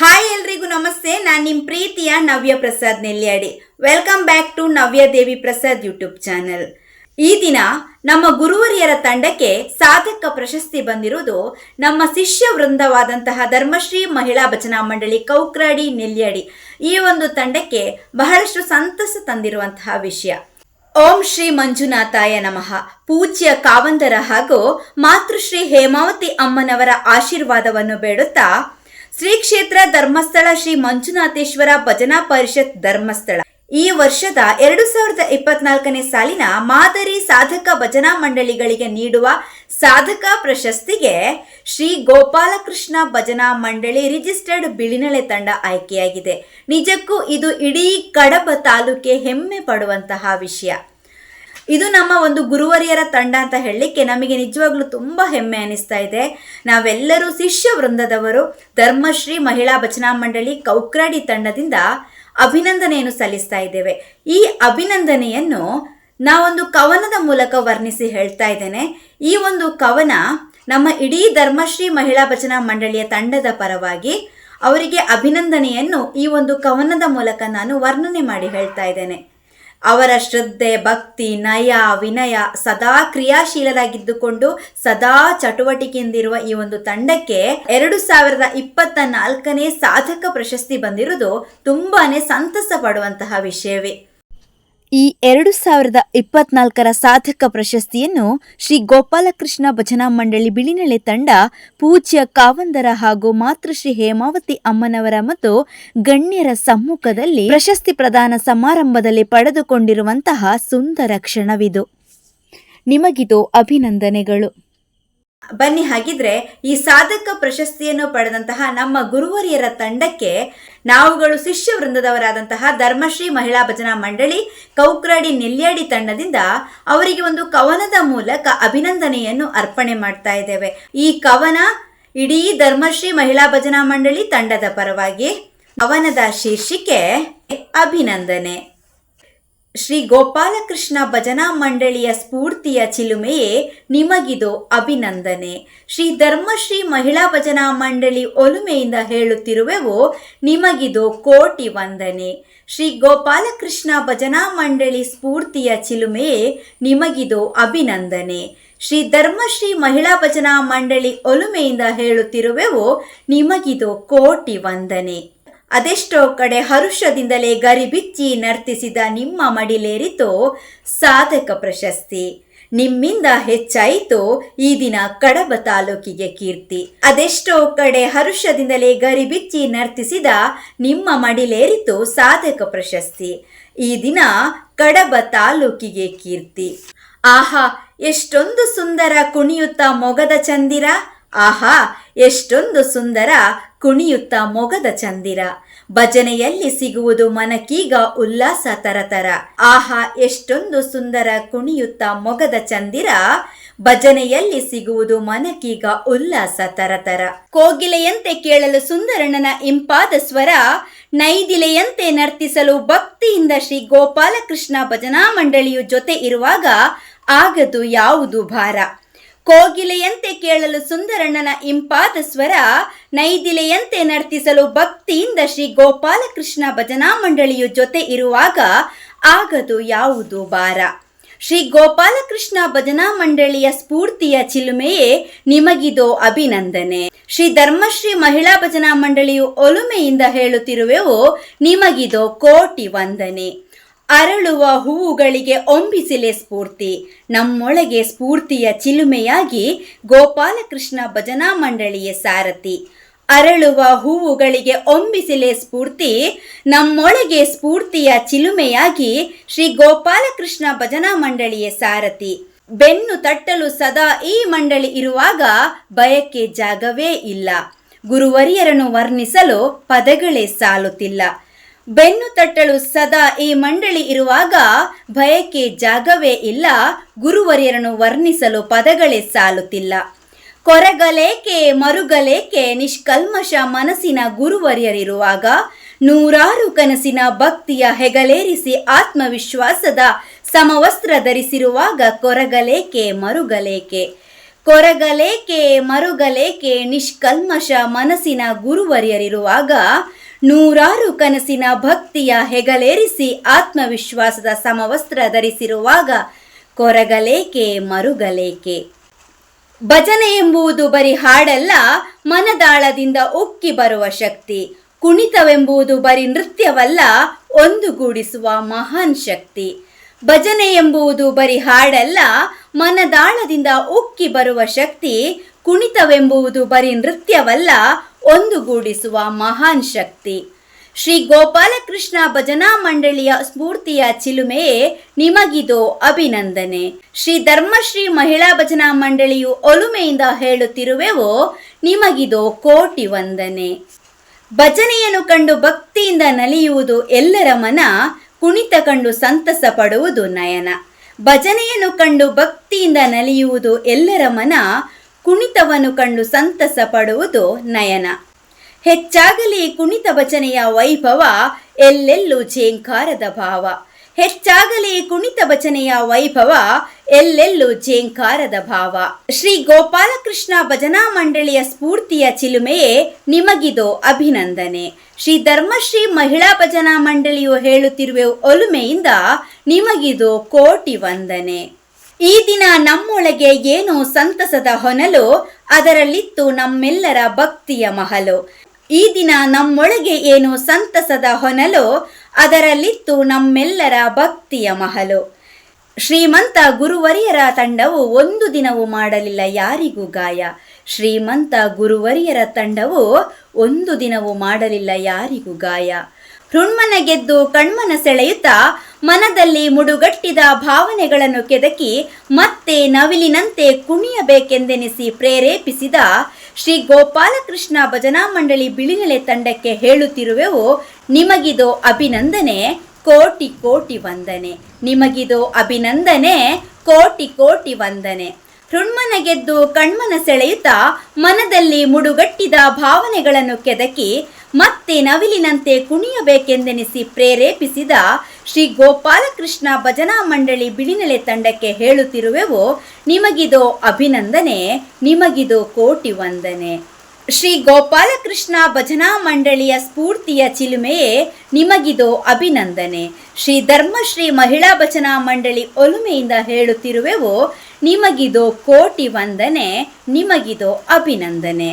Hi ಎಲ್ರಿಗೂ ನಮಸ್ತೆ. ನಾನು ನಿಮ್ಮ ಪ್ರೀತಿಯ Navya Prasad Nelyadi welcome back to Navya Devi Prasad YouTube channel ಈ ದಿನ ನಮ್ಮ ಗುರುವರಿಯರ ತಂಡಕ್ಕೆ ಸಾಧಕ ಪ್ರಶಸ್ತಿ ಬಂದಿರುವುದು ನಮ್ಮ ಶಿಷ್ಯ ವೃಂದವಾದಂತಹ ಧರ್ಮಶ್ರೀ ಮಹಿಳಾ ಭಜನಾ ಮಂಡಳಿ ಕೌಕ್ರಾಡಿ ನೆಲ್ಯಾಡಿ ಈ ಒಂದು ತಂಡಕ್ಕೆ ಬಹಳಷ್ಟು ಸಂತಸ ತಂದಿರುವಂತಹ ವಿಷಯ. ಓಂ ಶ್ರೀ ಮಂಜುನಾಥಾಯ ನಮಃ. ಪೂಜ್ಯ ಕಾವಂದರ ಹಾಗೂ ಮಾತೃಶ್ರೀ ಹೇಮಾವತಿ ಅಮ್ಮನವರ ಆಶೀರ್ವಾದವನ್ನು ಬೇಡುತ್ತಾ ಶ್ರೀ ಕ್ಷೇತ್ರ ಧರ್ಮಸ್ಥಳ ಶ್ರೀ ಮಂಜುನಾಥೇಶ್ವರ ಭಜನಾ ಪರಿಷತ್ ಧರ್ಮಸ್ಥಳ. ಈ ವರ್ಷದ ಎರಡು ಸಾವಿರದ ಇಪ್ಪತ್ನಾಲ್ಕನೇ ಸಾಲಿನ ಮಾದರಿ ಸಾಧಕ ಭಜನಾ ಮಂಡಳಿಗಳಿಗೆ ನೀಡುವ ಸಾಧಕ ಪ್ರಶಸ್ತಿಗೆ ಶ್ರೀ ಗೋಪಾಲಕೃಷ್ಣ ಭಜನಾ ಮಂಡಳಿ ರಿಜಿಸ್ಟರ್ಡ್ ಬಿಳಿನಳೆ ತಂಡ ಆಯ್ಕೆಯಾಗಿದೆ. ನಿಜಕ್ಕೂ ಇದು ಇಡೀ ಕಡಬ ತಾಲೂಕೆ ಹೆಮ್ಮೆ ಪಡುವಂತಹ ವಿಷಯ. ಇದು ನಮ್ಮ ಒಂದು ಗುರುವರಿಯರ ತಂಡ ಅಂತ ಹೇಳಲಿಕ್ಕೆ ನಮಗೆ ನಿಜವಾಗ್ಲೂ ತುಂಬ ಹೆಮ್ಮೆ ಅನಿಸ್ತಾ ಇದೆ. ನಾವೆಲ್ಲರೂ ಶಿಷ್ಯ ವೃಂದದವರು, ಧರ್ಮಶ್ರೀ ಮಹಿಳಾ ಭಜನಾ ಮಂಡಳಿ ಕೌಕ್ರಾಡಿ ತಂಡದಿಂದ ಅಭಿನಂದನೆಯನ್ನು ಸಲ್ಲಿಸ್ತಾ ಇದ್ದೇವೆ. ಈ ಅಭಿನಂದನೆಯನ್ನು ನಾವೊಂದು ಕವನದ ಮೂಲಕ ವರ್ಣಿಸಿ ಹೇಳ್ತಾ ಇದ್ದೇನೆ. ಈ ಒಂದು ಕವನ ನಮ್ಮ ಇಡೀ ಧರ್ಮಶ್ರೀ ಮಹಿಳಾ ಭಜನಾ ಮಂಡಳಿಯ ತಂಡದ ಪರವಾಗಿ ಅವರಿಗೆ ಅಭಿನಂದನೆಯನ್ನು ಈ ಒಂದು ಕವನದ ಮೂಲಕ ನಾನು ವರ್ಣನೆ ಮಾಡಿ ಹೇಳ್ತಾ ಇದ್ದೇನೆ. ಅವರ ಶ್ರದ್ಧೆ, ಭಕ್ತಿ, ನಯ, ವಿನಯ ಸದಾ ಕ್ರಿಯಾಶೀಲರಾಗಿದ್ದುಕೊಂಡು ಸದಾ ಚಟುವಟಿಕೆಯಿಂದಿರುವ ಈ ಒಂದು ತಂಡಕ್ಕೆ ಎರಡು ಸಾವಿರದ ಇಪ್ಪತ್ತ ನಾಲ್ಕನೇ ಸಾಧಕ ಪ್ರಶಸ್ತಿ ಬಂದಿರುವುದು ತುಂಬಾನೇ ಸಂತಸ ಪಡುವಂತಹ ವಿಷಯವೇ. ಈ ಎರಡು ಸಾವಿರದ ಇಪ್ಪತ್ನಾಲ್ಕರ ಸಾಧಕ ಪ್ರಶಸ್ತಿಯನ್ನು ಶ್ರೀ ಗೋಪಾಲಕೃಷ್ಣ ಭಜನಾ ಮಂಡಳಿ ಬಿಳಿನೆಳೆ ತಂಡ, ಪೂಜ್ಯ ಕಾವಂದರ ಹಾಗೂ ಮಾತೃಶ್ರೀ ಹೇಮಾವತಿ ಅಮ್ಮನವರ ಮತ್ತು ಗಣ್ಯರ ಸಮ್ಮುಖದಲ್ಲಿ ಪ್ರಶಸ್ತಿ ಪ್ರದಾನ ಸಮಾರಂಭದಲ್ಲಿ ಪಡೆದುಕೊಂಡಿರುವಂತಹ ಸುಂದರ ಕ್ಷಣವಿದು. ನಿಮಗಿದು ಅಭಿನಂದನೆಗಳು. ಬನ್ನಿ ಹಾಗಿದ್ರೆ ಈ ಸಾಧಕ ಪ್ರಶಸ್ತಿಯನ್ನು ಪಡೆದಂತಹ ನಮ್ಮ ಗುರುವರಿಯರ ತಂಡಕ್ಕೆ ನಾವುಗಳು ಶಿಷ್ಯ ವೃಂದದವರಾದಂತಹ ಧರ್ಮಶ್ರೀ ಮಹಿಳಾ ಭಜನಾ ಮಂಡಳಿ, ಕೌಕ್ರಾಡಿ ನೆಲ್ಯಾಡಿ ತಂಡದಿಂದ ಅವರಿಗೆ ಒಂದು ಕವನದ ಮೂಲಕ ಅಭಿನಂದನೆಯನ್ನು ಅರ್ಪಣೆ ಮಾಡ್ತಾ ಇದ್ದೇವೆ. ಈ ಕವನ ಇಡೀ ಧರ್ಮಶ್ರೀ ಮಹಿಳಾ ಭಜನಾ ಮಂಡಳಿ ತಂಡದ ಪರವಾಗಿ ಕವನದ ಶೀರ್ಷಿಕೆ ಅಭಿನಂದನೆ. ಶ್ರೀ ಗೋಪಾಲಕೃಷ್ಣ ಭಜನಾ ಮಂಡಳಿಯ ಸ್ಫೂರ್ತಿಯ ಚಿಲುಮೆಯೇ ನಿಮಗಿದು ಅಭಿನಂದನೆ. ಶ್ರೀ ಧರ್ಮಶ್ರೀ ಮಹಿಳಾ ಭಜನಾ ಮಂಡಳಿ ಒಲುಮೆಯಿಂದ ಹೇಳುತ್ತಿರುವೆವು ನಿಮಗಿದು ಕೋಟಿ ವಂದನೆ. ಶ್ರೀ ಗೋಪಾಲಕೃಷ್ಣ ಭಜನಾ ಮಂಡಳಿ ಸ್ಫೂರ್ತಿಯ ಚಿಲುಮೆಯೇ ನಿಮಗಿದು ಅಭಿನಂದನೆ. ಶ್ರೀ ಧರ್ಮಶ್ರೀ ಮಹಿಳಾ ಭಜನಾ ಮಂಡಳಿ ಒಲುಮೆಯಿಂದ ಹೇಳುತ್ತಿರುವೆವು ನಿಮಗಿದು ಕೋಟಿ ವಂದನೆ. ಅದೆಷ್ಟೋ ಕಡೆ ಹರುಷದಿಂದಲೇ ಗರಿಬಿಚ್ಚಿ ನರ್ತಿಸಿದ ನಿಮ್ಮ ಮಡಿಲೇರಿತು ಸಾಧಕ ಪ್ರಶಸ್ತಿ. ನಿಮ್ಮಿಂದ ಹೆಚ್ಚಾಯಿತು ಈ ದಿನ ಕಡಬ ತಾಲೂಕಿಗೆ ಕೀರ್ತಿ. ಅದೆಷ್ಟೋ ಕಡೆ ಹರುಷದಿಂದಲೇ ಗರಿಬಿಚ್ಚಿ ನರ್ತಿಸಿದ ನಿಮ್ಮ ಮಡಿಲೇರಿತು ಸಾಧಕ ಪ್ರಶಸ್ತಿ. ಈ ದಿನ ಕಡಬ ತಾಲೂಕಿಗೆ ಕೀರ್ತಿ. ಆಹಾ, ಎಷ್ಟೊಂದು ಸುಂದರ ಕುಣಿಯುತ್ತ ಮೊಗದ ಚಂದಿರ. ಆಹಾ, ಎಷ್ಟೊಂದು ಸುಂದರ, ಕುಣಿಯುತ್ತ ಮೊಗದ ಚಂದಿರ. ಭಜನೆಯಲ್ಲಿ ಸಿಗುವುದು ಮನಕೀಗ ಉಲ್ಲಾಸ ತರತರ. ಆಹಾ, ಎಷ್ಟೊಂದು ಸುಂದರ, ಕುಣಿಯುತ್ತ ಮೊಗದ ಚಂದಿರ. ಭಜನೆಯಲ್ಲಿ ಸಿಗುವುದು ಮನಕೀಗ ಉಲ್ಲಾಸ ತರತರ. ಕೋಗಿಲೆಯಂತೆ ಕೇಳಲು ಸುಂದರಣ್ಣನ ಇಂಪಾದ ಸ್ವರ, ನೈದಿಲೆಯಂತೆ ನರ್ತಿಸಲು ಭಕ್ತಿಯಿಂದ ಶ್ರೀ ಗೋಪಾಲಕೃಷ್ಣ ಭಜನಾ ಮಂಡಳಿಯು ಜೊತೆ ಇರುವಾಗ ಆಗದು ಯಾವುದು ಭಾರ. ಕೋಗಿಲೆಯಂತೆ ಕೇಳಲು ಸುಂದರಣ್ಣನ ಇಂಪಾದ ಸ್ವರ, ನೈದಿಲೆಯಂತೆ ನರ್ತಿಸಲು ಭಕ್ತಿಯಿಂದ ಶ್ರೀ ಗೋಪಾಲಕೃಷ್ಣ ಭಜನಾ ಮಂಡಳಿಯು ಜೊತೆ ಇರುವಾಗ ಆಗದು ಯಾವುದು ಭಾರ. ಶ್ರೀ ಗೋಪಾಲಕೃಷ್ಣ ಭಜನಾ ಮಂಡಳಿಯ ಸ್ಫೂರ್ತಿಯ ಚಿಲುಮೆಯೇ ನಿಮಗಿದೋ ಅಭಿನಂದನೆ. ಶ್ರೀ ಧರ್ಮಶ್ರೀ ಮಹಿಳಾ ಭಜನಾ ಮಂಡಳಿಯು ಒಲುಮೆಯಿಂದ ಹೇಳುತ್ತಿರುವೆವು, ನಿಮಗಿದೋ ಕೋಟಿ ವಂದನೆ. ಅರಳುವ ಹೂವುಗಳಿಗೆ ಒಂಬಿಸಿಲೆ ಸ್ಫೂರ್ತಿ. ನಮ್ಮೊಳಗೆ ಸ್ಫೂರ್ತಿಯ ಚಿಲುಮೆಯಾಗಿ ಗೋಪಾಲಕೃಷ್ಣ ಭಜನಾ ಮಂಡಳಿಯ ಸಾರಥಿ. ಅರಳುವ ಹೂವುಗಳಿಗೆ ಒಂಬಿಸಿಲೆ ಸ್ಫೂರ್ತಿ, ನಮ್ಮೊಳಗೆ ಸ್ಫೂರ್ತಿಯ ಚಿಲುಮೆಯಾಗಿ ಶ್ರೀ ಗೋಪಾಲಕೃಷ್ಣ ಭಜನಾ ಮಂಡಳಿಯ ಸಾರಥಿ. ಬೆನ್ನು ತಟ್ಟಲು ಸದಾ ಈ ಮಂಡಳಿ ಇರುವಾಗ ಭಯಕ್ಕೆ ಜಾಗವೇ ಇಲ್ಲ. ಗುರುವರಿಯರನ್ನು ವರ್ಣಿಸಲು ಪದಗಳೇ ಸಾಲುತ್ತಿಲ್ಲ. ಬೆನ್ನು ತಟ್ಟಲು ಸದಾ ಈ ಮಂಡಳಿ ಇರುವಾಗ ಭಯಕ್ಕೆ ಜಾಗವೇ ಇಲ್ಲ, ಗುರುವರ್ಯರನ್ನು ವರ್ಣಿಸಲು ಪದಗಳೇ ಸಾಲುತ್ತಿಲ್ಲ. ಕೊರಗಲೇಕೆ, ಮರುಗಲೇಕೆ, ನಿಷ್ಕಲ್ಮಶ ಮನಸ್ಸಿನ ಗುರುವರ್ಯರಿರುವಾಗ ನೂರಾರು ಕನಸಿನ ಭಕ್ತಿಯ ಹೆಗಲೇರಿಸಿ ಆತ್ಮವಿಶ್ವಾಸದ ಸಮವಸ್ತ್ರ ಧರಿಸಿರುವಾಗ ಕೊರಗಲೇಕೆ, ಮರುಗಲೇಕೆ. ಕೊರಗಲೇಕೆ, ಮರುಗಲೇಕೆ, ನಿಷ್ಕಲ್ಮಶ ಮನಸ್ಸಿನ ಗುರುವರಿಯರಿರುವಾಗ ನೂರಾರು ಕನಸಿನ ಭಕ್ತಿಯ ಹೆಗಲೇರಿಸಿ ಆತ್ಮವಿಶ್ವಾಸದ ಸಮವಸ್ತ್ರ ಧರಿಸಿರುವಾಗ ಕೊರಗಲೇಕೆ ಮರುಗಲೇಕೆ? ಭಜನೆ ಎಂಬುದು ಬರಿ ಹಾಡಲ್ಲ, ಮನದಾಳದಿಂದ ಉಕ್ಕಿ ಬರುವ ಶಕ್ತಿ. ಕುಣಿತವೆಂಬುದು ಬರಿ ನೃತ್ಯವಲ್ಲ, ಒಂದುಗೂಡಿಸುವ ಮಹಾನ್ ಶಕ್ತಿ. ಭಜನೆ ಎಂಬುವುದು ಬರಿ ಹಾಡಲ್ಲ, ಮನದಾಳದಿಂದ ಉಕ್ಕಿ ಬರುವ ಶಕ್ತಿ. ಕುಣಿತವೆಂಬುದು ಬರೀ ನೃತ್ಯವಲ್ಲ ಒಂದುಗೂಡಿಸುವ ಮಹಾನ್ ಶಕ್ತಿ. ಶ್ರೀ ಗೋಪಾಲಕೃಷ್ಣ ಭಜನಾ ಮಂಡಳಿಯ ಸ್ಫೂರ್ತಿಯ ಚಿಲುಮೆಯೇ ನಿಮಗಿದು ಅಭಿನಂದನೆ. ಶ್ರೀ ಧರ್ಮಶ್ರೀ ಮಹಿಳಾ ಭಜನಾ ಮಂಡಳಿಯು ಒಲುಮೆಯಿಂದ ಹೇಳುತ್ತಿರುವೆವೋ ನಿಮಗಿದು ಕೋಟಿ ವಂದನೆ. ಭಜನೆಯನ್ನು ಕಂಡು ಭಕ್ತಿಯಿಂದ ನಲಿಯುವುದು ಎಲ್ಲರ ಮನ, ಕುಣಿತ ಕಂಡು ಸಂತಸ ಪಡುವುದು ನಯನ. ಭಜನೆಯನ್ನು ಕಂಡು ಭಕ್ತಿಯಿಂದ ನಲಿಯುವುದು ಎಲ್ಲರ ಮನ ಕುಣಿತವನ್ನು ಕಂಡು ಸಂತಸ ಪಡುವುದು ನಯನ. ಹೆಚ್ಚಾಗಲಿ ಕುಣಿತ ಭಜನೆಯ ವೈಭವ, ಎಲ್ಲೆಲ್ಲೂ ಜೇಂಕಾರದ ಭಾವ. ಹೆಚ್ಚಾಗಲಿ ಕುಣಿತ ಭಜನೆಯ ವೈಭವ, ಎಲ್ಲೆಲ್ಲೂ ಜೇಂಕಾರದ ಭಾವ. ಶ್ರೀ ಗೋಪಾಲಕೃಷ್ಣ ಭಜನಾ ಮಂಡಳಿಯ ಸ್ಫೂರ್ತಿಯ ಚಿಲುಮೆಯೇ ನಿಮಗಿದು ಅಭಿನಂದನೆ. ಶ್ರೀ ಧರ್ಮಶ್ರೀ ಮಹಿಳಾ ಭಜನಾ ಮಂಡಳಿಯು ಹೇಳುತ್ತಿರುವ ಒಲುಮೆಯಿಂದ ನಿಮಗಿದು ಕೋಟಿ ವಂದನೆ. ಈ ದಿನ ನಮ್ಮೊಳಗೆ ಏನೋ ಸಂತಸದ ಹೊನಲು, ಅದರಲ್ಲಿತ್ತು ನಮ್ಮೆಲ್ಲರ ಭಕ್ತಿಯ ಮಹಲು. ಈ ದಿನ ನಮ್ಮೊಳಗೆ ಏನು ಸಂತಸದ ಹೊನಲು, ಅದರಲ್ಲಿತ್ತು ನಮ್ಮೆಲ್ಲರ ಭಕ್ತಿಯ ಮಹಲು. ಶ್ರೀಮಂತ ಗುರುವರಿಯರ ತಂಡವು ಒಂದು ದಿನವೂ ಮಾಡಲಿಲ್ಲ ಯಾರಿಗೂ ಗಾಯ. ಶ್ರೀಮಂತ ಗುರುವರಿಯರ ತಂಡವು ಒಂದು ದಿನವೂ ಮಾಡಲಿಲ್ಲ ಯಾರಿಗೂ ಗಾಯ. ಹೃಣ್ಮನ ಗೆದ್ದು ಕಣ್ಮನ ಸೆಳೆಯುತ್ತಾ ಮನದಲ್ಲಿ ಮುಡುಗಟ್ಟಿದ ಭಾವನೆಗಳನ್ನು ಕೆದಕಿ ಮತ್ತೆ ನವಿಲಿನಂತೆ ಕುಣಿಯಬೇಕೆಂದೆನಿಸಿ ಪ್ರೇರೇಪಿಸಿದ ಶ್ರೀ ಗೋಪಾಲಕೃಷ್ಣ ಭಜನಾ ಮಂಡಳಿ ಬಿಳಿನೆಲೆ ತಂಡಕ್ಕೆ ಹೇಳುತ್ತಿರುವೆವು, ನಿಮಗಿದು ಅಭಿನಂದನೆ, ಕೋಟಿ ಕೋಟಿ ವಂದನೆ. ನಿಮಗಿದು ಅಭಿನಂದನೆ, ಕೋಟಿ ಕೋಟಿ ವಂದನೆ. ಹೃಣ್ಮನ ಗೆದ್ದು ಕಣ್ಮನ ಸೆಳೆಯುತ್ತಾ ಮನದಲ್ಲಿ ಮುಡುಗಟ್ಟಿದ ಭಾವನೆಗಳನ್ನು ಕೆದಕಿ ಮತ್ತೆ ನವಿಲಿನಂತೆ ಕುಣಿಯಬೇಕೆಂದೆನಿಸಿ ಪ್ರೇರೇಪಿಸಿದ ಶ್ರೀ ಗೋಪಾಲಕೃಷ್ಣ ಭಜನಾ ಮಂಡಳಿ ಬಿಳಿನೆಲೆ ತಂಡಕ್ಕೆ ಹೇಳುತ್ತಿರುವೆವು, ನಿಮಗಿದು ಅಭಿನಂದನೆ, ನಿಮಗಿದು ಕೋಟಿ ವಂದನೆ. ಶ್ರೀ ಗೋಪಾಲಕೃಷ್ಣ ಭಜನಾ ಮಂಡಳಿಯ ಸ್ಫೂರ್ತಿಯ ಚಿಲುಮೆಯೇ ನಿಮಗಿದು ಅಭಿನಂದನೆ. ಶ್ರೀ ಧರ್ಮಶ್ರೀ ಮಹಿಳಾ ಭಜನಾ ಮಂಡಳಿ ಒಲುಮೆಯಿಂದ ಹೇಳುತ್ತಿರುವೆವು, ನಿಮಗಿದು ಕೋಟಿ ವಂದನೆ, ನಿಮಗಿದು ಅಭಿನಂದನೆ.